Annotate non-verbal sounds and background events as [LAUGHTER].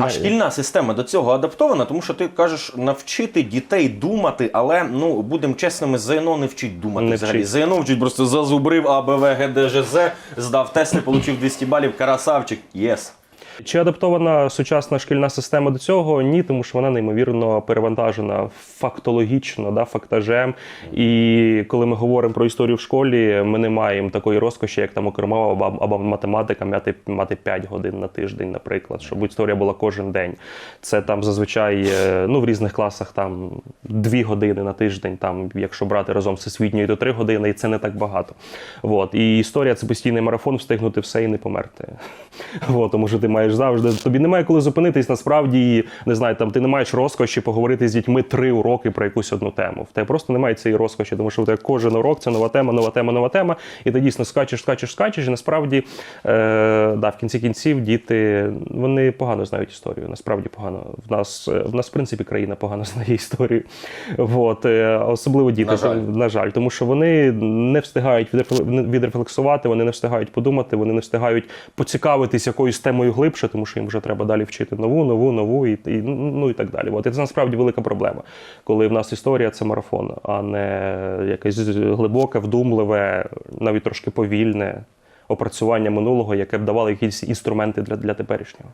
А шкільна система до цього адаптована, тому що ти кажеш навчити дітей думати, але ну будемо чесними, ЗНО не вчить думати Не взагалі. вчить. ЗНО вчить просто зазубрив А, ГДЖЗ, здав тести, отримав 200 балів, карасавчик, єс. Чи адаптована сучасна шкільна система до цього? Ні, тому що вона неймовірно перевантажена фактологічно, да, фактажем. І коли ми говоримо про історію в школі, ми не маємо такої розкоші, як там окрема або, математика мати, мати 5 годин на тиждень, наприклад, щоб історія була кожен день. Це там зазвичай е, ну, в різних класах там 2 години на тиждень, там, якщо брати разом всесвітньою, то 3 години, і це не так багато. Вот. І історія це постійний марафон, встигнути все і не померти. [LAUGHS] Вот, тому що ти маєш завжди. Тобі немає коли зупинитись, насправді, і, не знаю, там ти не маєш розкоші поговорити з дітьми три уроки про якусь одну тему. В тебе просто немає цієї розкоші, тому що в тебе кожен урок це нова тема, нова тема, нова тема. І ти дійсно скачеш, скачеш, скачеш. І насправді, е, да, в кінці кінців діти вони погано знають історію. Насправді погано. В нас, е, в нас, в принципі, країна погано [LAUGHS] знає історію. Вот, е, особливо діти, На жаль. на жаль, тому що вони не встигають відрефлексувати, вони не встигають подумати, вони не встигають поцікавитись якоюсь темою глибше, тому що їм вже треба далі вчити нову, нову, нову і, і ну і так далі. От і це насправді велика проблема, коли в нас історія це марафон, а не якесь глибоке, вдумливе, навіть трошки повільне опрацювання минулого, яке б давало якісь інструменти для, для теперішнього.